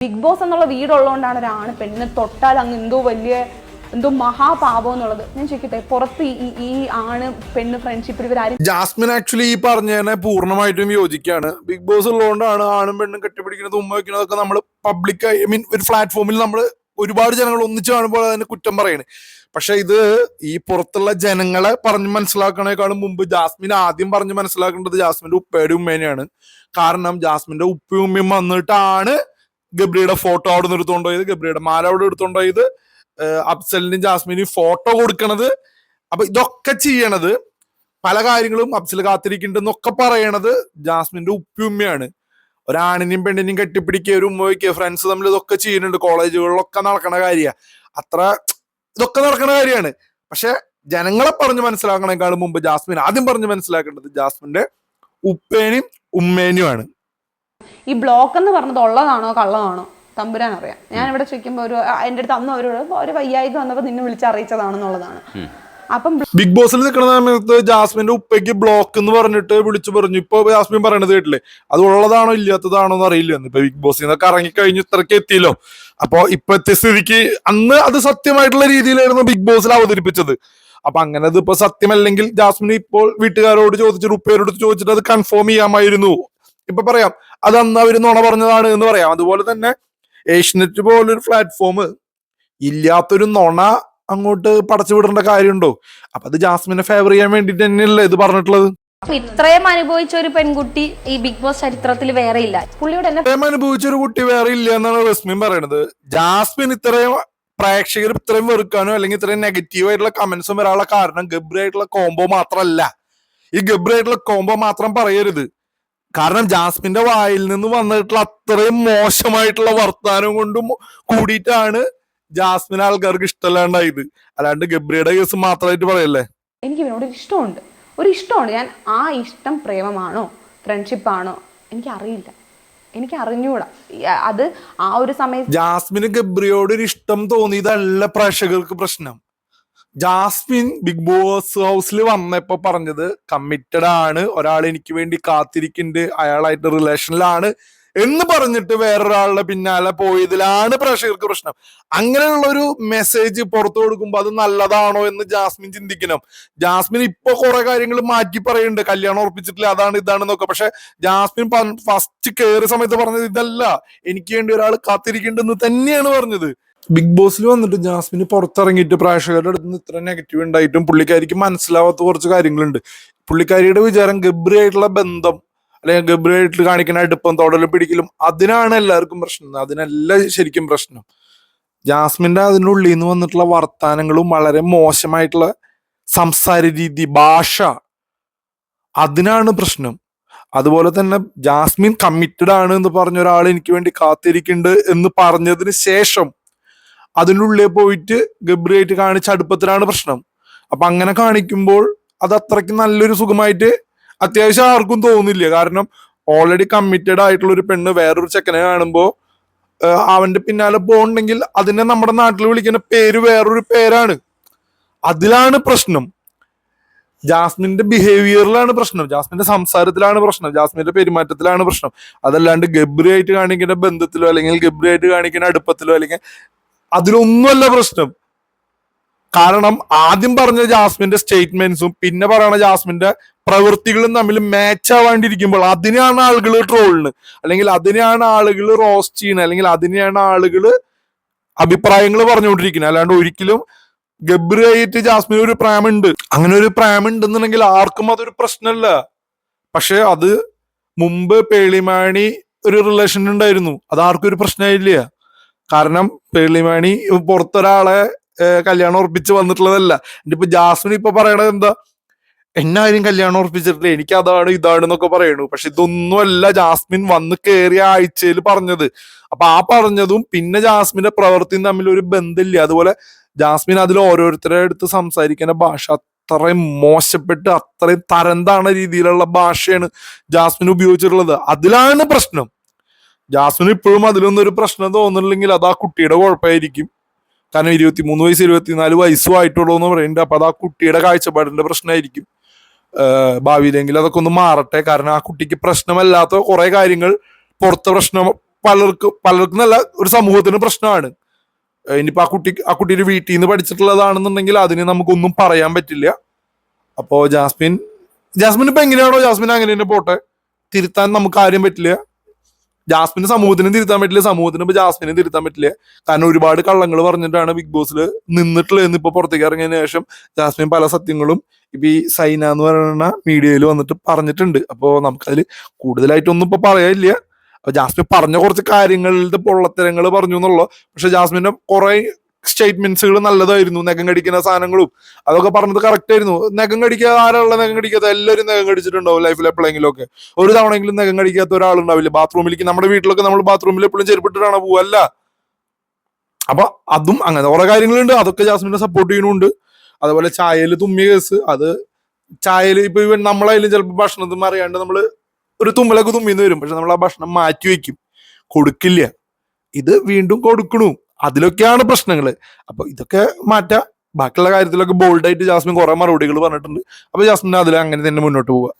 Big boss എന്നുള്ള വീടുള്ളതുകൊണ്ടാണ് ഒരാണ് പെണ്ണിനെ തൊട്ടാൽ അങ്ങ് എന്തോ വലിയ എന്തോ മഹാപാപം എന്നുള്ളത്. ഞാൻ ചോദിക്കട്ടെ പുറത്ത് ഈ ഈ- ആണ് പെണ്ണ് ഫ്രണ്ട്ഷിപ്പിൽ ഇവരാരും ജാസ്മിൻ ആക്ച്വലി ഈ പറഞ്ഞതിനെ പൂർണമായിട്ടും യോജിക്കുകയാണ്. ബിഗ് ബോസ് ഉള്ളതുകൊണ്ടാണ് ആണും പെണ്ണും കെട്ടിപ്പിടിക്കുന്നത് ഉമ്മ വയ്ക്കുന്നതൊക്കെ നമ്മൾ പബ്ലിക് ഐ മീൻ ഒരു പ്ലാറ്റ്ഫോമിൽ നമ്മൾ ഒരുപാട് ജനങ്ങൾ ഒന്നിച്ച് കാണുമ്പോൾ അതിന് കുറ്റം പറയണ്. പക്ഷെ ഇത് ഈ പുറത്തുള്ള ജനങ്ങളെ പറഞ്ഞ് മനസ്സിലാക്കണേക്കാളും മുമ്പ് ജാസ്മിൻ ആദ്യം പറഞ്ഞ് മനസ്സിലാക്കേണ്ടത് ജാസ്മിന്റെ ഉപ്പയുടെ ഉമ്മേനെയാണ്. കാരണം ജാസ്മിന്റെ ഉപ്പയും ഉമ്മയും വന്നിട്ടാണ് ഗബ്രിയുടെ ഫോട്ടോ അവിടെ നിന്ന് എടുത്തോണ്ടോ ചെയ്ത് ഗബ്രിയുടെ മാല അവിടെ എടുത്തോണ്ടോ ചെയ്ത് ഏഹ് അഫ്സലിനും ജാസ്മിനും ഫോട്ടോ കൊടുക്കണത്. അപ്പൊ ഇതൊക്കെ ചെയ്യണത് പല കാര്യങ്ങളും അഫ്സൽ കാത്തിരിക്കുന്നുണ്ടെന്നൊക്കെ പറയണത് ജാസ്മിന്റെ ഉപ്പിയുമ്മയാണ് ഒരാണിനെയും പെണ്ണിനെയും കെട്ടിപ്പിടിക്കുക ഒരു ഉമ്മ വയ്ക്കുക ഫ്രണ്ട്സ് തമ്മിൽ ഇതൊക്കെ ചെയ്യുന്നുണ്ട് കോളേജുകളിലൊക്കെ നടക്കണ കാര്യ അത്ര ഇതൊക്കെ നടക്കണ കാര്യമാണ്. പക്ഷെ ജനങ്ങളെ പറഞ്ഞ് മനസ്സിലാക്കണേക്കാളും മുമ്പ് ജാസ്മിൻ ആദ്യം പറഞ്ഞ് മനസ്സിലാക്കേണ്ടത് ജാസ്മിന്റെ ഉപ്പേനും ഉമ്മേനുമാണ് ഈ ബ്ലോക്ക് എന്ന് പറഞ്ഞത് ഉള്ളതാണോ കള്ളതാണോ? തമ്പുരാൻ അറിയാം. ഞാൻ ഇവിടെ ചോദിക്കുമ്പോൾ ഒരു എന്റെ എന്റെ അടുത്ത് അന്ന് അവരോട് ഒരു വയ്യായിക വന്നപ്പോൾ നിന്നെ വിളിച്ച് അറിയിച്ചതാണെന്നുള്ളതാണ്. അപ്പം ബിഗ് ബോസിൽ നിൽക്കുന്ന സമയത്ത് ജാസ്മിന്റെ ഉപ്പയ്ക്ക് ബ്ലോക്ക് എന്ന് പറഞ്ഞിട്ട് വിളിച്ചു പറഞ്ഞു. ഇപ്പൊ ജാസ്മിൻ പറയണത് കേട്ടില്ലേ? അത് ഉള്ളതാണോ ഇല്ലാത്തതാണോ എന്ന് അറിയില്ല. ഇപ്പൊ ബിഗ് ബോസിൽ നിന്നൊക്കെ ഇറങ്ങി കഴിഞ്ഞു ഇത്രയ്ക്ക് എത്തിയല്ലോ. അപ്പൊ ഇപ്പത്തെ സ്ഥിതിക്ക് അന്ന് അത് സത്യമായിട്ടുള്ള രീതിയിലായിരുന്നു ബിഗ് ബോസിൽ അവതരിപ്പിച്ചത്. അപ്പൊ അങ്ങനെ അത് ഇപ്പൊ സത്യമല്ലെങ്കിൽ ജാസ്മിൻ ഇപ്പോൾ വീട്ടുകാരോട് ചോദിച്ചിട്ട് ഉപ്പയോട് ചോദിച്ചിട്ട് അത് കൺഫേം ചെയ്യാമായിരുന്നു. ഇപ്പൊ പറയാം അത് അന്ന് അവർ നുണ പറഞ്ഞതാണ് എന്ന് പറയാം. അതുപോലെ തന്നെ ഏഷ്യനെറ്റ് പോലൊരു പ്ലാറ്റ്ഫോം ഇല്ലാത്തൊരു നുണ അങ്ങോട്ട് പടച്ചു വിടേണ്ട കാര്യമുണ്ടോ? അപ്പൊ അത് ജാസ്മിനെ ഫേവർ ചെയ്യാൻ വേണ്ടിട്ട് തന്നെയല്ലേ ഇത് പറഞ്ഞിട്ടുള്ളത്? ഇത്രയും അനുഭവിച്ച ഒരു പെൺകുട്ടി ഈ ബിഗ് ബോസ് ചരിത്രത്തിൽ വേറെ ഇല്ല. പുള്ളിയോട് ഇത്രയും അനുഭവിച്ച ഒരു കുട്ടി വേറെ ഇല്ല എന്നാണ് റസ്മിൻ പറയുന്നത് ജാസ്മിൻ ഇത്രയും പ്രേക്ഷകർ ഇത്രയും വെറുക്കാനോ അല്ലെങ്കിൽ ഇത്രയും നെഗറ്റീവ് ആയിട്ടുള്ള കമന്റ്സും വരാനുള്ള കാരണം ഗബ്രി ആയിട്ടുള്ള കോംബോ മാത്രമല്ല ഈ ഗബ്രി ആയിട്ടുള്ള കോംബോ മാത്രം പറയരുത്. കാരണം ജാസ്മിന്റെ വായിൽ നിന്ന് വന്നിട്ടുള്ള അത്രയും മോശമായിട്ടുള്ള വർത്താനം കൊണ്ടും കൂടിയിട്ടാണ് ജാസ്മിൻ ആൾക്കാർക്ക് ഇഷ്ടമല്ലാണ്ടായത്. അല്ലാണ്ട് ഗബ്രിയുടെ കേസ് മാത്രമായിട്ട് പറയല്ലേ? എനിക്ക് ഇവനോട് ഒരു ഇഷ്ടമുണ്ട്. ഒരു ഇഷ്ടമുണ്ട്. ഞാൻ ആ ഇഷ്ടം പ്രേമമാണോ? ഫ്രണ്ട്ഷിപ്പാണോ? എനിക്ക് അറിയില്ല എനിക്ക് അറിഞ്ഞൂടാ അത് ആ ഒരു സമയത്ത് ജാസ്മിന് ഗബ്രിയോട് ഒരു ഇഷ്ടം തോന്നിയതല്ല പ്രേക്ഷകർക്ക് പ്രശ്നം. ജാസ്മിൻ ബിഗ് ബോസ് ഹൗസിൽ വന്നപ്പോ പറഞ്ഞത് കമ്മിറ്റഡ് ആണ്. ഒരാൾ എനിക്ക് വേണ്ടി കാത്തിരിക്കുന്നുണ്ട് അയാളായിട്ട് റിലേഷനിലാണ് എന്ന് പറഞ്ഞിട്ട് വേറൊരാളുടെ പിന്നാലെ പോയതിലാണ് പ്രേക്ഷകർക്ക് പ്രശ്നം. അങ്ങനെയുള്ള ഒരു മെസ്സേജ് പുറത്തു കൊടുക്കുമ്പോൾ അത് നല്ലതാണോ എന്ന് ജാസ്മിൻ ചിന്തിക്കണം. ജാസ്മിൻ ഇപ്പൊ കുറെ കാര്യങ്ങൾ മാറ്റി പറയുന്നുണ്ട് കല്യാണം ഉറപ്പിച്ചിട്ടില്ല അതാണ് ഇതാണെന്നൊക്കെ. പക്ഷെ ജാസ്മിൻ ഫസ്റ്റ് കയറിയ സമയത്ത് പറഞ്ഞത് ഇതല്ല. എനിക്ക് വേണ്ടി ഒരാൾ കാത്തിരിക്കേണ്ടെന്ന് തന്നെയാണ് പറഞ്ഞത്. ബിഗ് ബോസിൽ വന്നിട്ട് ജാസ്മിന് പുറത്തിറങ്ങിയിട്ട് പ്രേക്ഷകരുടെ അടുത്ത് ഇത്ര നെഗറ്റീവ് ഉണ്ടായിട്ടും പുള്ളിക്കാരിക്ക് മനസ്സിലാവാത്ത കുറച്ച് കാര്യങ്ങളുണ്ട്. പുള്ളിക്കാരിയുടെ വിചാരം ഗബ്രി ആയിട്ടുള്ള ബന്ധം അല്ലെങ്കിൽ ഗബ്രി ആയിട്ട് കാണിക്കുന്ന അടുപ്പം തൊടലും പിടിക്കലും അതിനാണ് എല്ലാവർക്കും പ്രശ്നം. അതിനല്ല ശരിക്കും പ്രശ്നം. ജാസ്മിന്റെ അതിനുള്ളിൽ നിന്ന് വന്നിട്ടുള്ള വർത്തമാനങ്ങളും വളരെ മോശമായിട്ടുള്ള സംസാര രീതി ഭാഷ അതിനാണ് പ്രശ്നം. അതുപോലെ തന്നെ ജാസ്മിൻ കമ്മിറ്റഡ് ആണ് എന്ന് പറഞ്ഞ ഒരാൾ എനിക്ക് വേണ്ടി കാത്തിരിക്കുന്നുണ്ട് എന്ന് പറഞ്ഞതിന് ശേഷം അതിനുള്ളിൽ പോയിട്ട് ഗബ്രിയായിട്ട് കാണിച്ച അടുപ്പത്തിലാണ് പ്രശ്നം. അപ്പൊ അങ്ങനെ കാണിക്കുമ്പോൾ അത് അത്രയ്ക്ക് നല്ലൊരു സുഖമായിട്ട് അത്യാവശ്യം ആർക്കും തോന്നില്ല. കാരണം ഓൾറെഡി കമ്മിറ്റഡ് ആയിട്ടുള്ള ഒരു പെണ്ണ് വേറൊരു ചെക്കനെ കാണുമ്പോൾ അവന്റെ പിന്നാലെ പോകണമെങ്കിൽ അതിനെ നമ്മുടെ നാട്ടിൽ വിളിക്കുന്ന പേര് വേറൊരു പേരാണ്. അതിലാണ് പ്രശ്നം. ജാസ്മിന്റെ ബിഹേവിയറിലാണ് പ്രശ്നം. ജാസ്മിന്റെ സംസാരത്തിലാണ് പ്രശ്നം. ജാസ്മിന്റെ പെരുമാറ്റത്തിലാണ് പ്രശ്നം. അതല്ലാണ്ട് ഗബ്രി ആയിട്ട് കാണിക്കുന്ന ബന്ധത്തിലോ അല്ലെങ്കിൽ ഗബ്രി ആയിട്ട് കാണിക്കുന്ന അടുപ്പത്തിലോ അല്ലെങ്കിൽ അതിലൊന്നുമല്ല പ്രശ്നം. കാരണം ആദ്യം പറഞ്ഞ ജാസ്മിന്റെ സ്റ്റേറ്റ്മെന്റ്സും പിന്നെ പറയണ ജാസ്മിന്റെ പ്രവൃത്തികളും തമ്മിൽ മാച്ച് ആവാണ്ടിരിക്കുമ്പോൾ അതിനെയാണ് ആളുകൾ ട്രോളിന്. അല്ലെങ്കിൽ അതിനെയാണ് ആളുകൾ റോസ്റ്റ് ചെയ്യുന്നത് അല്ലെങ്കിൽ അതിനെയാണ് ആളുകൾ അഭിപ്രായങ്ങൾ പറഞ്ഞുകൊണ്ടിരിക്കുന്നത് അല്ലാണ്ട് ഒരിക്കലും ഗബ്രിയായിട്ട് ജാസ്മിൻ ഒരു പ്രേമുണ്ട് അങ്ങനെ ഒരു പ്രേമുണ്ടെന്നുണ്ടെങ്കിൽ ആർക്കും അതൊരു പ്രശ്നമല്ല. പക്ഷെ അത് മുമ്പ് പേളിമാണി ഒരു റിലേഷൻ ഉണ്ടായിരുന്നു. അത് ആർക്കും ഒരു പ്രശ്നമില്ല കാരണം പേളിമാണി പുറത്തൊരാളെ കല്യാണം ഉറപ്പിച്ച് വന്നിട്ടുള്ളതല്ല. ഇപ്പൊ ജാസ്മിൻ ഇപ്പൊ പറയണത് എന്താ? എന്നാരും കല്യാണം ഉറപ്പിച്ചിട്ടില്ല. എനിക്ക് അതാണ് ഇതാണ് എന്നൊക്കെ പറയണു. പക്ഷെ ഇതൊന്നുമല്ല ജാസ്മിൻ വന്ന് കയറിയ ആഴ്ചയിൽ പറഞ്ഞത്. അപ്പൊ ആ പറഞ്ഞതും പിന്നെ ജാസ്മിന്റെ പ്രവൃത്തിയും തമ്മിൽ ഒരു ബന്ധമില്ല. അതുപോലെ ജാസ്മിൻ അതിൽ ഓരോരുത്തരുടെ അടുത്ത് സംസാരിക്കുന്ന ഭാഷ അത്രയും മോശപ്പെട്ട് അത്രയും തരം താണ രീതിയിലുള്ള ഭാഷയാണ് ജാസ്മിൻ ഉപയോഗിച്ചിട്ടുള്ളത്. അതിലാണ് പ്രശ്നം. ജാസ്മിൻ ഇപ്പോഴും അതിലൊന്നും ഒരു പ്രശ്നം തോന്നുന്നില്ലെങ്കിൽ അത് ആ കുട്ടിയുടെ കുഴപ്പമായിരിക്കും. കാരണം ഇരുപത്തിമൂന്ന് വയസ്സ് ഇരുപത്തിനാല് വയസ്സും ആയിട്ടുള്ളൂ എന്ന് പറയുന്നുണ്ട്. അപ്പൊ അത് ആ കുട്ടിയുടെ കാഴ്ചപ്പാടിന്റെ പ്രശ്നമായിരിക്കും. ഭാവിയിലെങ്കിൽ അതൊക്കെ ഒന്ന് മാറട്ടെ. കാരണം ആ കുട്ടിക്ക് പ്രശ്നമല്ലാത്ത കുറെ കാര്യങ്ങൾ പുറത്തെ പ്രശ്നം പലർക്ക് പലർക്കും നല്ല ഒരു സമൂഹത്തിന് പ്രശ്നമാണ്. ഇനിയിപ്പോ ആ കുട്ടി ആ കുട്ടിയുടെ വീട്ടിൽ നിന്ന് പഠിച്ചിട്ടുള്ളതാണെന്നുണ്ടെങ്കിൽ അതിന് നമുക്കൊന്നും പറയാൻ പറ്റില്ല. അപ്പോ ജാസ്മിൻ ജാസ്മിൻ ഇപ്പൊ എങ്ങനെയാണോ ജാസ്മിൻ അങ്ങനെ തന്നെ പോട്ടെ. തിരുത്താൻ നമുക്ക് ആരും പറ്റില്ല. ജാസ്മിന് സമൂഹത്തിനും തിരുത്താൻ പറ്റില്ല സമൂഹത്തിന് ഇപ്പൊ ജാസ്മിനും തിരുത്താൻ പറ്റില്ല. കാരണം ഒരുപാട് കള്ളങ്ങൾ പറഞ്ഞിട്ടാണ് ബിഗ് ബോസിൽ നിന്നിട്ടുള്ളത് ഇപ്പൊ പുറത്തേക്ക് ഇറങ്ങിയതിനു ശേഷം ജാസ്മിൻ പല സത്യങ്ങളും ഇപ്പൊ ഈ സൈന എന്ന് പറയുന്ന മീഡിയയിൽ വന്നിട്ട് പറഞ്ഞിട്ടുണ്ട്. അപ്പോ നമുക്കതിൽ കൂടുതലായിട്ടൊന്നും ഇപ്പൊ പറയാനില്ല. ജാസ്മിൻ പറഞ്ഞ കുറച്ച് കാര്യങ്ങളുടെ പൊള്ളത്തരങ്ങൾ പറഞ്ഞു എന്നുള്ളു. പക്ഷെ ജാസ്മിന്റെ കുറെ സ്റ്റേറ്റ്മെന്റ്സുകൾ നല്ലതായിരുന്നു. നഖം കടിക്കുന്ന സാധനങ്ങളും. അതൊക്കെ പറഞ്ഞത് കറക്റ്റ് ആയിരുന്നു. നഖം കടിക്കാതെ ആരാളുള്ള നഖം കടിക്കാത്ത? എല്ലാവരും നഖം കടിച്ചിട്ടുണ്ടാവും ലൈഫിൽ എപ്പോഴെങ്കിലും ഒക്കെ ഒരു തവണയെങ്കിലും നഖം കടിക്കാത്ത ഒരാളുണ്ടാവില്ല. ബാത്റൂമിലേക്ക് നമ്മുടെ വീട്ടിലൊക്കെ നമ്മൾ ബാത്റൂമിൽ എപ്പോഴും ചെരുപ്പിട്ടിട്ടാണ് പോവല്ല. അപ്പൊ അതും അങ്ങനെ കുറെ കാര്യങ്ങളുണ്ട്. അതൊക്കെ ജാസ്മിനെ സപ്പോർട്ട് ചെയ്യുന്നുണ്ട്. അതുപോലെ ചായയിൽ തുമ്മിയ കേസ്. അത് ചായയിൽ ഇപ്പൊ ഇവൻ നമ്മളായാലും ചിലപ്പോൾ ഭക്ഷണത്തിൽ അറിയാണ്ട് നമ്മൾ ഒരു തുമ്മലൊക്കെ തുമ്മിന്ന് വരും. പക്ഷെ നമ്മൾ ആ ഭക്ഷണം മാറ്റി വെക്കും കൊടുക്കില്ല. ഇത് വീണ്ടും കൊടുക്കണു. അതിലൊക്കെയാണ് പ്രശ്നങ്ങൾ അപ്പൊ ഇതൊക്കെ മാറ്റാം. ബാക്കിയുള്ള കാര്യത്തിലൊക്കെ ബോൾഡായിട്ട് ജാസ്മിൻ കുറെ മറുപടികൾ പറഞ്ഞിട്ടുണ്ട്. അപ്പൊ ജാസ്മിൻ അതിൽ അങ്ങനെ തന്നെ മുന്നോട്ട് പോവുക.